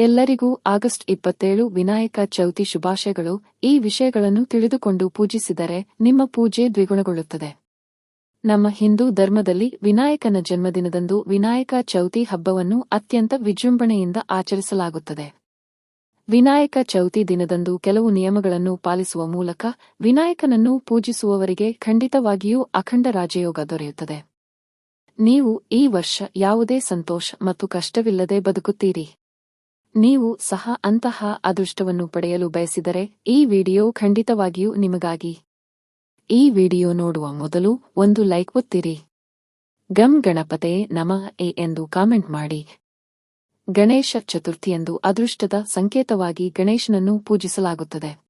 ಎಲ್ಲರಿಗೂ ಆಗಸ್ಟ್ ಇಪ್ಪತ್ತೇಳು ವಿನಾಯಕ ಚೌತಿ ಶುಭಾಶಯಗಳು. ಈ ವಿಷಯಗಳನ್ನು ತಿಳಿದುಕೊಂಡು ಪೂಜಿಸಿದರೆ ನಿಮ್ಮ ಪೂಜೆ ದ್ವಿಗುಣಗೊಳ್ಳುತ್ತದೆ. ನಮ್ಮ ಹಿಂದೂ ಧರ್ಮದಲ್ಲಿ ವಿನಾಯಕನ ಜನ್ಮದಿನದಂದು ವಿನಾಯಕ ಚೌತಿ ಹಬ್ಬವನ್ನು ಅತ್ಯಂತ ವಿಜೃಂಭಣೆಯಿಂದ ಆಚರಿಸಲಾಗುತ್ತದೆ. ವಿನಾಯಕ ಚೌತಿ ದಿನದಂದು ಕೆಲವು ನಿಯಮಗಳನ್ನು ಪಾಲಿಸುವ ಮೂಲಕ ವಿನಾಯಕನನ್ನು ಪೂಜಿಸುವವರಿಗೆ ಖಂಡಿತವಾಗಿಯೂ ಅಖಂಡ ರಾಜಯೋಗ ದೊರೆಯುತ್ತದೆ. ನೀವು ಈ ವರ್ಷ ಯಾವುದೇ ಸಂತೋಷ ಮತ್ತು ಕಷ್ಟವಿಲ್ಲದೆ ಬದುಕುತ್ತೀರಿ. ನೀವು ಸಹ ಅಂತಹ ಅದೃಷ್ಟವನ್ನು ಪಡೆಯಲು ಬಯಸಿದರೆ ಈ ವಿಡಿಯೋ ಖಂಡಿತವಾಗಿಯೂ ನಿಮಗಾಗಿ. ಈ ವಿಡಿಯೋ ನೋಡುವ ಮೊದಲು ಒಂದು ಲೈಕ್ ಒತ್ತಿರಿ. ಗಂ ಗಣಪತೆ ನಮ ಎ ಎಂದು ಕಾಮೆಂಟ್ ಮಾಡಿ. ಗಣೇಶ ಚತುರ್ಥಿಯಂದು ಅದೃಷ್ಟದ ಸಂಕೇತವಾಗಿ ಗಣೇಶನನ್ನು ಪೂಜಿಸಲಾಗುತ್ತದೆ.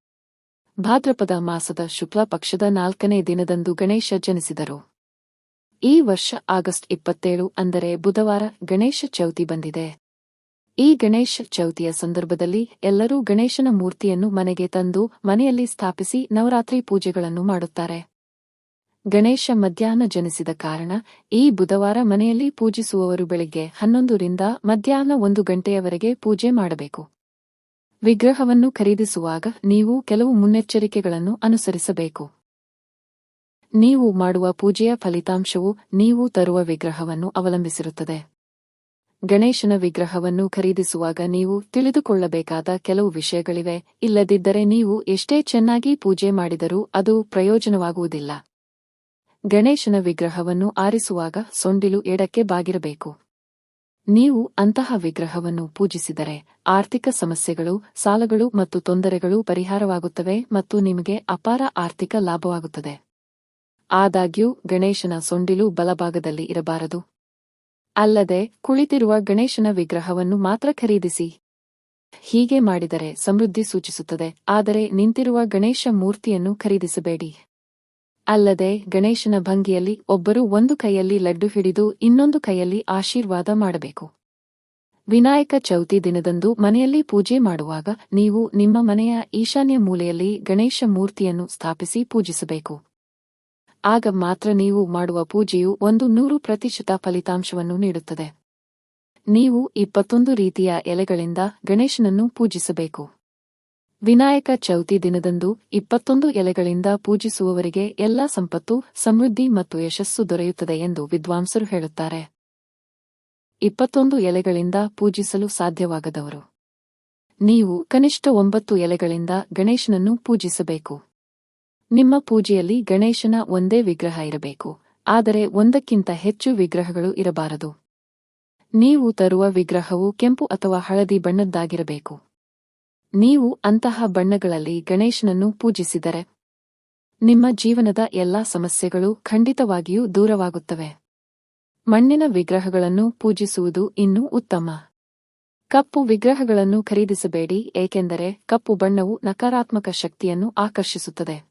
ಭಾದ್ರಪದ ಮಾಸದ ಶುಕ್ಲ ಪಕ್ಷದ ನಾಲ್ಕನೇ ದಿನದಂದು ಗಣೇಶ ಜನಿಸಿದರು. ಈ ವರ್ಷ ಆಗಸ್ಟ್ ಇಪ್ಪತ್ತೇಳು ಅಂದರೆ ಬುಧವಾರ ಗಣೇಶ ಚೌತಿ ಬಂದಿದೆ. ಈ ಗಣೇಶ ಚೌತಿಯ ಸಂದರ್ಭದಲ್ಲಿ ಎಲ್ಲರೂ ಗಣೇಶನ ಮೂರ್ತಿಯನ್ನು ಮನೆಗೆ ತಂದು ಮನೆಯಲ್ಲಿ ಸ್ಥಾಪಿಸಿ ನವರಾತ್ರಿ ಪೂಜೆಗಳನ್ನು ಮಾಡುತ್ತಾರೆ. ಗಣೇಶ ಮಧ್ಯಾಹ್ನ ಜನಿಸಿದ ಕಾರಣ ಈ ಬುಧವಾರ ಮನೆಯಲ್ಲಿ ಪೂಜಿಸುವವರು ಬೆಳಿಗ್ಗೆ ಹನ್ನೊಂದರಿಂದ ಮಧ್ಯಾಹ್ನ ಒಂದು ಗಂಟೆಯವರೆಗೆ ಪೂಜೆ ಮಾಡಬೇಕು. ವಿಗ್ರಹವನ್ನು ಖರೀದಿಸುವಾಗ ನೀವು ಕೆಲವು ಮುನ್ನೆಚ್ಚರಿಕೆಗಳನ್ನು ಅನುಸರಿಸಬೇಕು. ನೀವು ಮಾಡುವ ಪೂಜೆಯ ಫಲಿತಾಂಶವು ನೀವು ತರುವ ವಿಗ್ರಹವನ್ನು ಅವಲಂಬಿಸಿರುತ್ತದೆ. ಗಣೇಶನ ವಿಗ್ರಹವನ್ನು ಖರೀದಿಸುವಾಗ ನೀವು ತಿಳಿದುಕೊಳ್ಳಬೇಕಾದ ಕೆಲವು ವಿಷಯಗಳಿವೆ. ಇಲ್ಲದಿದ್ದರೆ ನೀವು ಎಷ್ಟೇ ಚೆನ್ನಾಗಿ ಪೂಜೆ ಮಾಡಿದರೂ ಅದು ಪ್ರಯೋಜನವಾಗುವುದಿಲ್ಲ. ಗಣೇಶನ ವಿಗ್ರಹವನ್ನು ಆರಿಸುವಾಗ ಸೊಂಡಿಲು ಎಡಕ್ಕೆ ಬಾಗಿರಬೇಕು. ನೀವು ಅಂತಹ ವಿಗ್ರಹವನ್ನು ಪೂಜಿಸಿದರೆ ಆರ್ಥಿಕ ಸಮಸ್ಯೆಗಳು, ಸಾಲಗಳು ಮತ್ತು ತೊಂದರೆಗಳು ಪರಿಹಾರವಾಗುತ್ತವೆ ಮತ್ತು ನಿಮಗೆ ಅಪಾರ ಆರ್ಥಿಕ ಲಾಭವಾಗುತ್ತದೆ. ಆದಾಗ್ಯೂ, ಗಣೇಶನ ಸೊಂಡಿಲು ಬಲಭಾಗದಲ್ಲಿ ಇರಬಾರದು. ಅಲ್ಲದೆ ಕುಳಿತಿರುವ ಗಣೇಶನ ವಿಗ್ರಹವನ್ನು ಮಾತ್ರ ಖರೀದಿಸಿ. ಹೀಗೆ ಮಾಡಿದರೆ ಸಮೃದ್ಧಿ ಸೂಚಿಸುತ್ತದೆ, ಆದರೆ ನಿಂತಿರುವ ಗಣೇಶ ಮೂರ್ತಿಯನ್ನು ಖರೀದಿಸಬೇಡಿ. ಅಲ್ಲದೆ ಗಣೇಶನ ಭಂಗಿಯಲ್ಲಿ ಒಬ್ಬರು ಒಂದು ಕೈಯಲ್ಲಿ ಲಡ್ಡು ಹಿಡಿದು ಇನ್ನೊಂದು ಕೈಯಲ್ಲಿ ಆಶೀರ್ವಾದ ಮಾಡಬೇಕು. ವಿನಾಯಕ ಚೌತಿ ದಿನದಂದು ಮನೆಯಲ್ಲಿ ಪೂಜೆ ಮಾಡುವಾಗ ನೀವು ನಿಮ್ಮ ಮನೆಯ ಈಶಾನ್ಯ ಮೂಲೆಯಲ್ಲಿ ಗಣೇಶ ಮೂರ್ತಿಯನ್ನು ಸ್ಥಾಪಿಸಿ ಪೂಜಿಸಬೇಕು. ಆಗ ಮಾತ್ರ ನೀವು ಮಾಡುವ ಪೂಜೆಯು ಒಂದು ನೂರು ಪ್ರತಿಶತ ಫಲಿತಾಂಶವನ್ನು ನೀಡುತ್ತದೆ. ನೀವು ಇಪ್ಪತ್ತೊಂದು ರೀತಿಯ ಎಲೆಗಳಿಂದ ಗಣೇಶನನ್ನು ಪೂಜಿಸಬೇಕು. ವಿನಾಯಕ ಚೌತಿ ದಿನದಂದು ಇಪ್ಪತ್ತೊಂದು ಎಲೆಗಳಿಂದ ಪೂಜಿಸುವವರಿಗೆ ಎಲ್ಲಾ ಸಂಪತ್ತು, ಸಮೃದ್ಧಿ ಮತ್ತು ಯಶಸ್ಸು ದೊರೆಯುತ್ತದೆ ಎಂದು ವಿದ್ವಾಂಸರು ಹೇಳುತ್ತಾರೆ. ಇಪ್ಪತ್ತೊಂದು ಎಲೆಗಳಿಂದ ಪೂಜಿಸಲು ಸಾಧ್ಯವಾಗದವರು. ನೀವು ಕನಿಷ್ಠ ಒಂಬತ್ತು ಎಲೆಗಳಿಂದ ಗಣೇಶನನ್ನು ಪೂಜಿಸಬೇಕು. ನಿಮ್ಮ ಪೂಜೆಯಲ್ಲಿ ಗಣೇಶನ ಒಂದೇ ವಿಗ್ರಹ ಇರಬೇಕು, ಆದರೆ ಒಂದಕ್ಕಿಂತ ಹೆಚ್ಚು ವಿಗ್ರಹಗಳು ಇರಬಾರದು. ನೀವು ತರುವ ವಿಗ್ರಹವು ಕೆಂಪು ಅಥವಾ ಹಳದಿ ಬಣ್ಣದ್ದಾಗಿರಬೇಕು. ನೀವು ಅಂತಹ ಬಣ್ಣಗಳಲ್ಲಿ ಗಣೇಶನನ್ನು ಪೂಜಿಸಿದರೆ ನಿಮ್ಮ ಜೀವನದ ಎಲ್ಲಾ ಸಮಸ್ಯೆಗಳು ಖಂಡಿತವಾಗಿಯೂ ದೂರವಾಗುತ್ತವೆ. ಮಣ್ಣಿನ ವಿಗ್ರಹಗಳನ್ನು ಪೂಜಿಸುವುದು ಇನ್ನೂ ಉತ್ತಮ. ಕಪ್ಪು ವಿಗ್ರಹಗಳನ್ನು ಖರೀದಿಸಬೇಡಿ, ಏಕೆಂದರೆ ಕಪ್ಪು ಬಣ್ಣವು ನಕಾರಾತ್ಮಕ ಶಕ್ತಿಯನ್ನು ಆಕರ್ಷಿಸುತ್ತದೆ.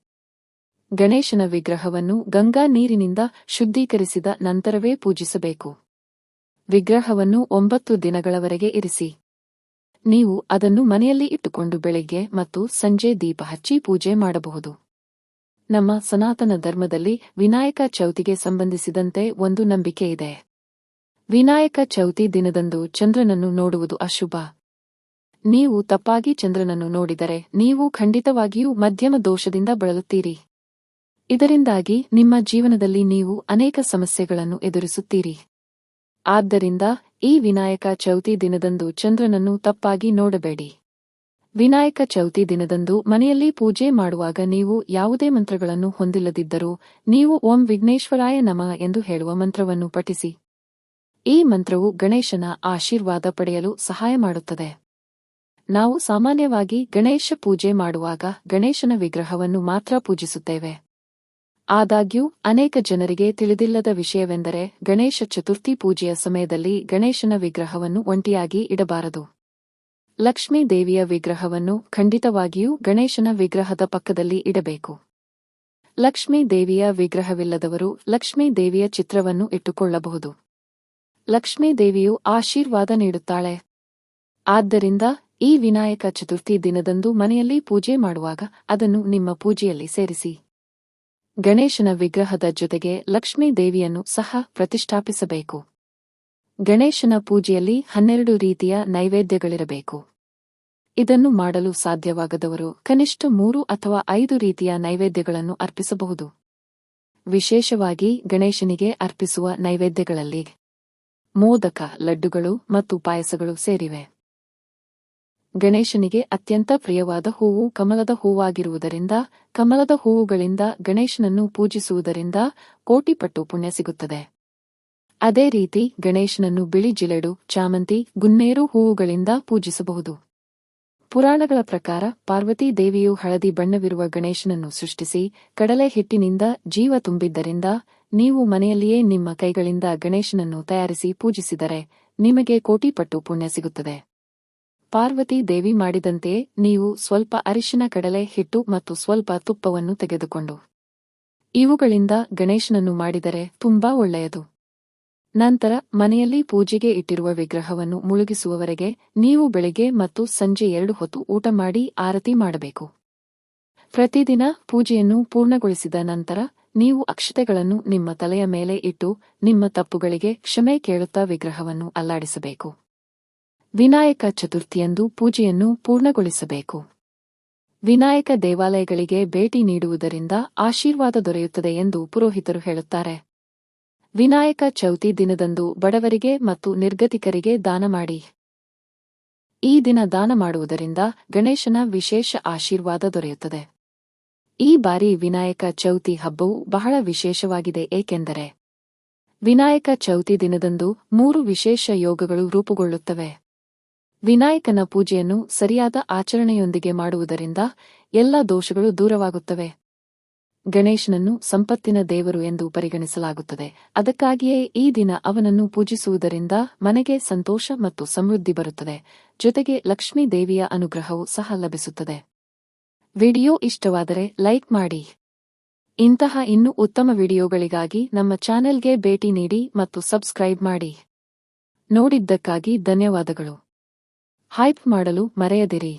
ಗಣೇಶನ ವಿಗ್ರಹವನ್ನು ಗಂಗಾ ನೀರಿನಿಂದ ಶುದ್ಧೀಕರಿಸಿದ ನಂತರವೇ ಪೂಜಿಸಬೇಕು. ವಿಗ್ರಹವನ್ನು ಒಂಬತ್ತು ದಿನಗಳವರೆಗೆ ಇರಿಸಿ. ನೀವು ಅದನ್ನು ಮನೆಯಲ್ಲಿ ಇಟ್ಟುಕೊಂಡು ಬೆಳಿಗ್ಗೆ ಮತ್ತು ಸಂಜೆ ದೀಪ ಹಚ್ಚಿ ಪೂಜೆ ಮಾಡಬಹುದು. ನಮ್ಮ ಸನಾತನ ಧರ್ಮದಲ್ಲಿ ವಿನಾಯಕ ಚೌತಿಗೆ ಸಂಬಂಧಿಸಿದಂತೆ ಒಂದು ನಂಬಿಕೆ ಇದೆ. ವಿನಾಯಕ ಚೌತಿ ದಿನದಂದು ಚಂದ್ರನನ್ನು ನೋಡುವುದು ಅಶುಭ. ನೀವು ತಪ್ಪಾಗಿ ಚಂದ್ರನನ್ನು ನೋಡಿದರೆ ನೀವು ಖಂಡಿತವಾಗಿಯೂ ಮಧ್ಯಮ ದೋಷದಿಂದ ಬಳಲುತ್ತೀರಿ. ಇದರಿಂದಾಗಿ ನಿಮ್ಮ ಜೀವನದಲ್ಲಿ ನೀವು ಅನೇಕ ಸಮಸ್ಯೆಗಳನ್ನು ಎದುರಿಸುತ್ತೀರಿ. ಆದ್ದರಿಂದ ಈ ವಿನಾಯಕ ಚೌತಿ ದಿನದಂದು ಚಂದ್ರನನ್ನು ತಪ್ಪಾಗಿ ನೋಡಬೇಡಿ. ವಿನಾಯಕ ಚೌತಿ ದಿನದಂದು ಮನೆಯಲ್ಲಿ ಪೂಜೆ ಮಾಡುವಾಗ ನೀವು ಯಾವುದೇ ಮಂತ್ರಗಳನ್ನು ಹೊಂದಿಲ್ಲದಿದ್ದರೂ ನೀವು ಓಂ ವಿಘ್ನೇಶ್ವರಾಯ ನಮಃ ಎಂದು ಹೇಳುವ ಮಂತ್ರವನ್ನು ಪಠಿಸಿ. ಈ ಮಂತ್ರವು ಗಣೇಶನ ಆಶೀರ್ವಾದ ಪಡೆಯಲು ಸಹಾಯ ಮಾಡುತ್ತದೆ. ನಾವು ಸಾಮಾನ್ಯವಾಗಿ ಗಣೇಶ ಪೂಜೆ ಮಾಡುವಾಗ ಗಣೇಶನ ವಿಗ್ರಹವನ್ನು ಮಾತ್ರ ಪೂಜಿಸುತ್ತೇವೆ. ಆದಾಗ್ಯೂ, ಅನೇಕ ಜನರಿಗೆ ತಿಳಿದಿಲ್ಲದ ವಿಷಯವೆಂದರೆ ಗಣೇಶ ಚತುರ್ಥಿ ಪೂಜೆಯ ಸಮಯದಲ್ಲಿ ಗಣೇಶನ ವಿಗ್ರಹವನ್ನು ಒಂಟಿಯಾಗಿ ಇಡಬಾರದು. ಲಕ್ಷ್ಮೀ ದೇವಿಯ ವಿಗ್ರಹವನ್ನು ಖಂಡಿತವಾಗಿಯೂ ಗಣೇಶನ ವಿಗ್ರಹದ ಪಕ್ಕದಲ್ಲಿ ಇಡಬೇಕು. ಲಕ್ಷ್ಮೀ ದೇವಿಯ ವಿಗ್ರಹವಿಲ್ಲದವರು ಲಕ್ಷ್ಮೀ ದೇವಿಯ ಚಿತ್ರವನ್ನು ಇಟ್ಟುಕೊಳ್ಳಬಹುದು. ಲಕ್ಷ್ಮೀ ದೇವಿಯು ಆಶೀರ್ವಾದ ನೀಡುತ್ತಾಳೆ. ಆದ್ದರಿಂದ, ಈ ವಿನಾಯಕ ಚತುರ್ಥಿ ದಿನದಂದು ಮನೆಯಲ್ಲಿ ಪೂಜೆ ಮಾಡುವಾಗ ಅದನ್ನು ನಿಮ್ಮ ಪೂಜೆಯಲ್ಲಿ ಸೇರಿಸಿ. ಗಣೇಶನ ವಿಗ್ರಹದ ಜೊತೆಗೆ ಲಕ್ಷ್ಮೀ ದೇವಿಯನ್ನು ಸಹ ಪ್ರತಿಷ್ಠಾಪಿಸಬೇಕು. ಗಣೇಶನ ಪೂಜೆಯಲ್ಲಿ ಹನ್ನೆರಡು ರೀತಿಯ ನೈವೇದ್ಯಗಳಿರಬೇಕು. ಇದನ್ನು ಮಾಡಲು ಸಾಧ್ಯವಾಗದವರು ಕನಿಷ್ಠ ಮೂರು ಅಥವಾ ಐದು ರೀತಿಯ ನೈವೇದ್ಯಗಳನ್ನು ಅರ್ಪಿಸಬಹುದು. ವಿಶೇಷವಾಗಿ ಗಣೇಶನಿಗೆ ಅರ್ಪಿಸುವ ನೈವೇದ್ಯಗಳಲ್ಲಿ ಮೋದಕ, ಲಡ್ಡುಗಳು ಮತ್ತು ಪಾಯಸಗಳು ಸೇರಿವೆ. ಗಣೇಶನಿಗೆ ಅತ್ಯಂತ ಪ್ರಿಯವಾದ ಹೂವು ಕಮಲದ ಹೂವಾಗಿರುವುದರಿಂದ, ಕಮಲದ ಹೂವುಗಳಿಂದ ಗಣೇಶನನ್ನು ಪೂಜಿಸುವುದರಿಂದ ಕೋಟಿಪಟ್ಟು ಪುಣ್ಯ ಸಿಗುತ್ತದೆ. ಅದೇ ರೀತಿ ಗಣೇಶನನ್ನು ಬಿಳಿ ಜಿಲೆಡು, ಚಾಮಂತಿ, ಗುನ್ನೇರು ಹೂವುಗಳಿಂದ ಪೂಜಿಸಬಹುದು. ಪುರಾಣಗಳ ಪ್ರಕಾರ ಪಾರ್ವತಿ ದೇವಿಯು ಹಳದಿ ಬಣ್ಣವಿರುವ ಗಣೇಶನನ್ನು ಸೃಷ್ಟಿಸಿ, ಕಡಲೆ ಹಿಟ್ಟಿನಿಂದ ಜೀವ ತುಂಬಿದ್ದರಿಂದ, ನೀವು ಮನೆಯಲ್ಲಿಯೇ ನಿಮ್ಮ ಕೈಗಳಿಂದ ಗಣೇಶನನ್ನು ತಯಾರಿಸಿ ಪೂಜಿಸಿದರೆ, ನಿಮಗೆ ಕೋಟಿಪಟ್ಟು ಪುಣ್ಯ ಸಿಗುತ್ತದೆ. ಪಾರ್ವತಿ ದೇವಿ ಮಾಡಿದಂತೆಯೇ ನೀವು ಸ್ವಲ್ಪ ಅರಿಶಿನ ಕಡಲೆ ಹಿಟ್ಟು ಮತ್ತು ಸ್ವಲ್ಪ ತುಪ್ಪವನ್ನು ತೆಗೆದುಕೊಂಡು ಇವುಗಳಿಂದ ಗಣೇಶನನ್ನು ಮಾಡಿದರೆ ತುಂಬಾ ಒಳ್ಳೆಯದು. ನಂತರ ಮನೆಯಲ್ಲಿ ಪೂಜೆಗೆ ಇಟ್ಟಿರುವ ವಿಗ್ರಹವನ್ನು ಮುಳುಗಿಸುವವರೆಗೆ ನೀವು ಬೆಳಿಗ್ಗೆ ಮತ್ತು ಸಂಜೆ ಎರಡು ಹೊತ್ತು ಊಟ ಮಾಡಿ ಆರತಿ ಮಾಡಬೇಕು. ಪ್ರತಿದಿನ ಪೂಜೆಯನ್ನು ಪೂರ್ಣಗೊಳಿಸಿದ ನಂತರ ನೀವು ಅಕ್ಷತೆಗಳನ್ನು ನಿಮ್ಮ ತಲೆಯ ಮೇಲೆ ಇಟ್ಟು ನಿಮ್ಮ ತಪ್ಪುಗಳಿಗೆ ಕ್ಷಮೆ ಕೇಳುತ್ತಾ ವಿಗ್ರಹವನ್ನು ಅಲ್ಲಾಡಿಸಬೇಕು. ವಿನಾಯಕ ಚತುರ್ಥಿಯಂದು ಪೂಜೆಯನ್ನು ಪೂರ್ಣಗೊಳಿಸಬೇಕು. ವಿನಾಯಕ ದೇವಾಲಯಗಳಿಗೆ ಭೇಟಿ ನೀಡುವುದರಿಂದ ಆಶೀರ್ವಾದ ದೊರೆಯುತ್ತದೆ ಎಂದು ಪುರೋಹಿತರು ಹೇಳುತ್ತಾರೆ. ವಿನಾಯಕ ಚೌತಿ ದಿನದಂದು ಬಡವರಿಗೆ ಮತ್ತು ನಿರ್ಗತಿಕರಿಗೆ ದಾನ ಮಾಡಿ. ಈ ದಿನ ದಾನ ಮಾಡುವುದರಿಂದ ಗಣೇಶನ ವಿಶೇಷ ಆಶೀರ್ವಾದ ದೊರೆಯುತ್ತದೆ. ಈ ಬಾರಿ ವಿನಾಯಕ ಚೌತಿ ಹಬ್ಬವು ಬಹಳ ವಿಶೇಷವಾಗಿದೆ, ಏಕೆಂದರೆ ವಿನಾಯಕ ಚೌತಿ ದಿನದಂದು ಮೂರು ವಿಶೇಷ ಯೋಗಗಳು ರೂಪುಗೊಳ್ಳುತ್ತವೆ. ವಿನಾಯಕನ ಪೂಜೆಯನ್ನು ಸರಿಯಾದ ಆಚರಣೆಯೊಂದಿಗೆ ಮಾಡುವುದರಿಂದ ಎಲ್ಲ ದೋಷಗಳು ದೂರವಾಗುತ್ತವೆ. ಗಣೇಶನನ್ನು ಸಂಪತ್ತಿನ ದೇವರು ಎಂದು ಪರಿಗಣಿಸಲಾಗುತ್ತದೆ. ಅದಕ್ಕಾಗಿಯೇ ಈ ದಿನ ಅವನನ್ನು ಪೂಜಿಸುವುದರಿಂದ ಮನೆಗೆ ಸಂತೋಷ ಮತ್ತು ಸಮೃದ್ಧಿ ಬರುತ್ತದೆ. ಜೊತೆಗೆ ಲಕ್ಷ್ಮೀ ದೇವಿಯ ಅನುಗ್ರಹವೂ ಸಹ ಲಭಿಸುತ್ತದೆ. ವಿಡಿಯೋ ಇಷ್ಟವಾದರೆ ಲೈಕ್ ಮಾಡಿ. ಇಂತಹ ಇನ್ನೂ ಉತ್ತಮ ವಿಡಿಯೋಗಳಿಗಾಗಿ ನಮ್ಮ ಚಾನೆಲ್ಗೆ ಭೇಟಿ ನೀಡಿ ಮತ್ತು ಸಬ್ಸ್ಕ್ರೈಬ್ ಮಾಡಿ. ನೋಡಿದ್ದಕ್ಕಾಗಿ ಧನ್ಯವಾದಗಳು. ಹೈಪ್ ಮಾಡಲು ಮರೆಯದಿರಿ.